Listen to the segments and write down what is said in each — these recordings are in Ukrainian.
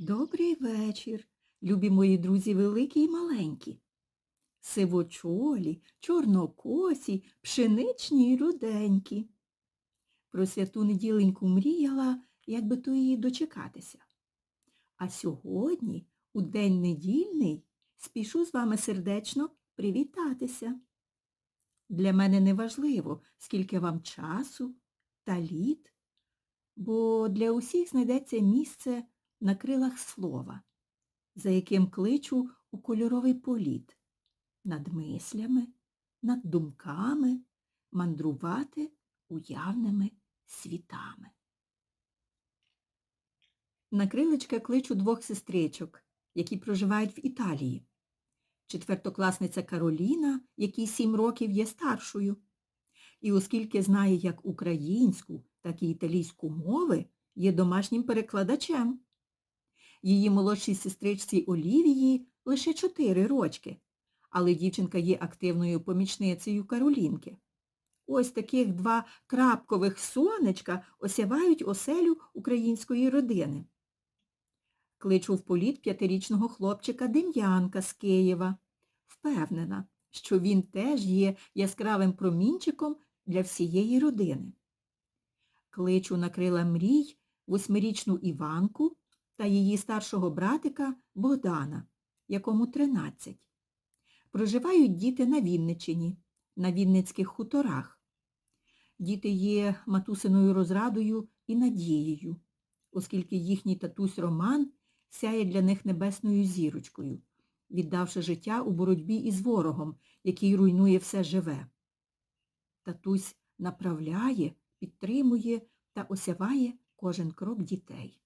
Добрий вечір, любі мої друзі великі і маленькі. Сивочолі, чорнокосі, пшеничні й руденькі. Про святу неділеньку мріяла, як би то її дочекатися. А сьогодні, у день недільний, спішу з вами сердечно привітатися. Для мене не важливо, скільки вам часу та літ, бо для усіх знайдеться місце на крилах слова, за яким кличу у кольоровий політ, над мислями, над думками, мандрувати уявними світами. На крилечка кличу двох сестричок, які проживають в Італії. Четвертокласниця Кароліна, якій сім років є старшою. І оскільки знає як українську, так і італійську мови, є домашнім перекладачем. Її молодшій сестричці Олівії лише чотири рочки, але дівчинка є активною помічницею Каролінки. Ось таких два крапкових сонечка осявають оселю української родини. Кличу в політ п'ятирічного хлопчика Дем'янка з Києва. Впевнена, що він теж є яскравим промінчиком для всієї родини. Кличу на крила мрій восьмирічну Іванку та її старшого братика Богдана, якому 13. Проживають діти на Вінничині, на Вінницьких хуторах. Діти є матусиною розрадою і надією, оскільки їхній татусь Роман сяє для них небесною зірочкою, віддавши життя у боротьбі із ворогом, який руйнує все живе. Татусь направляє, підтримує та осяває кожен крок дітей.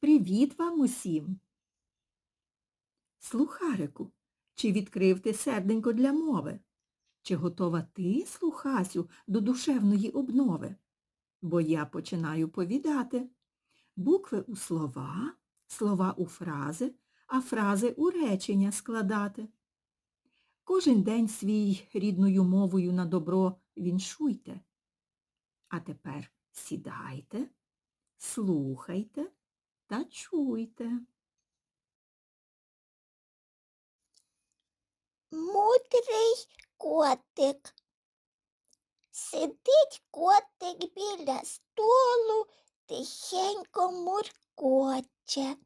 Привіт вам усім! Слухарику, чи відкрив ти серденько для мови? Чи готова ти, слухасю, до душевної обнови? Бо я починаю повідати. Букви у слова, слова у фрази, а фрази у речення складати. Кожен день свій рідною мовою на добро віншуйте. А тепер сідайте, слухайте та чуйте. Мудрий котик. Сидить котик біля столу, тихенько муркоче.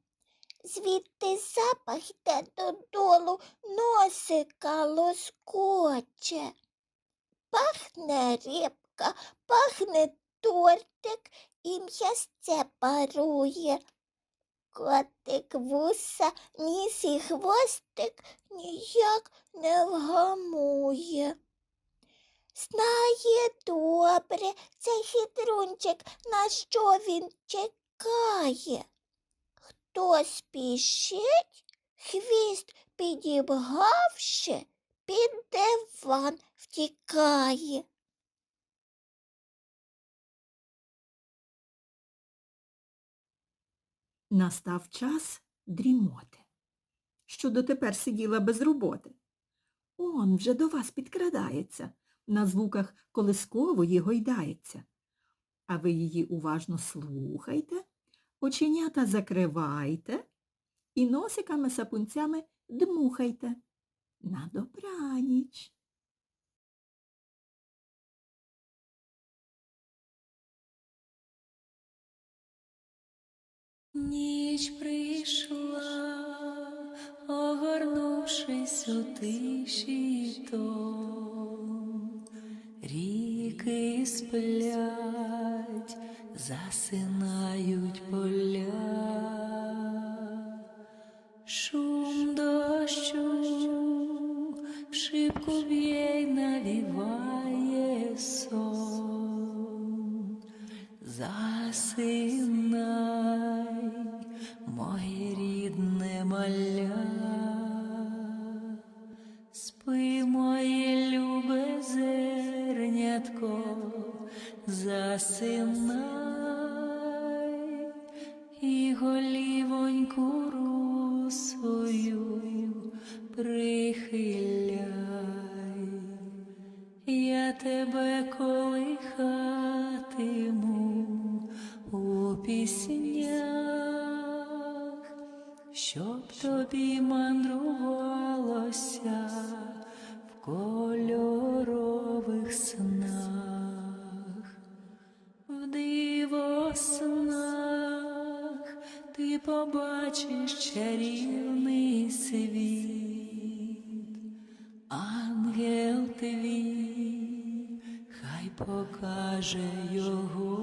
Звідти запах йде додолу, носика лоскоче. Пахне рибка, пахне тортик і м'ясце парує. Котик вуса, ніс і хвостик ніяк не вгамує. Знає добре цей хитрунчик, на що він чекає. Хто спішить, хвіст підібгавши, під диван втікає. Настав час дрімоти, що дотепер сиділа без роботи. Он вже до вас підкрадається, на звуках колискової гойдається. А ви її уважно слухайте, оченята закривайте і носиками сапунцями дмухайте. На добраніч. Ніч прийшла, огорнувшись у тиші тон. Ріки сплять, засинають поля. Шум дощу в шибку б'є навіває сон. Засинай, спи, моє любе зернятко, засинай і голівоньку русою прихиляй. Я тебе колихатиму у піснях, кольорових снах, в диво снах ти побачиш чарівний світ, ангел твій, хай покаже його.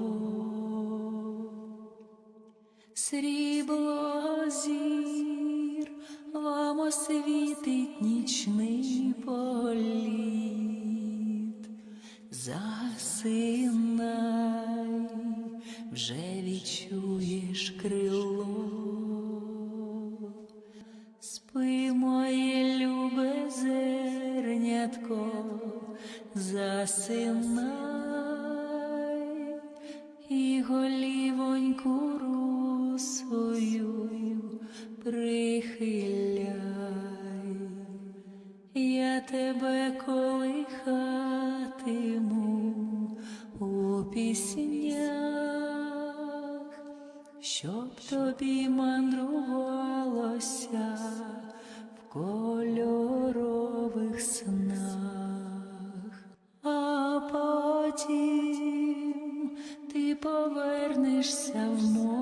Срібло зір вам освітить нічний політ. Засинай, вже відчуєш крило. Спи, моє любе зернятко, засинай у піснях, щоб тобі мандрувалося в кольорових снах, а потім ти повернешся в море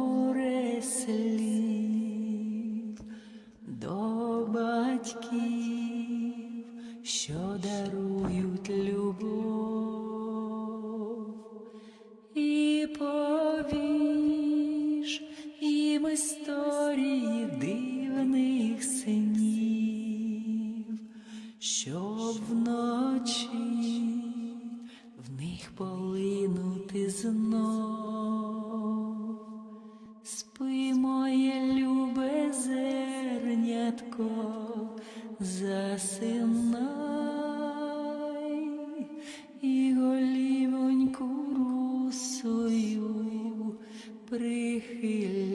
знов. Спи, моє любе зернятко, засинай і голівоньку русою прихиляй.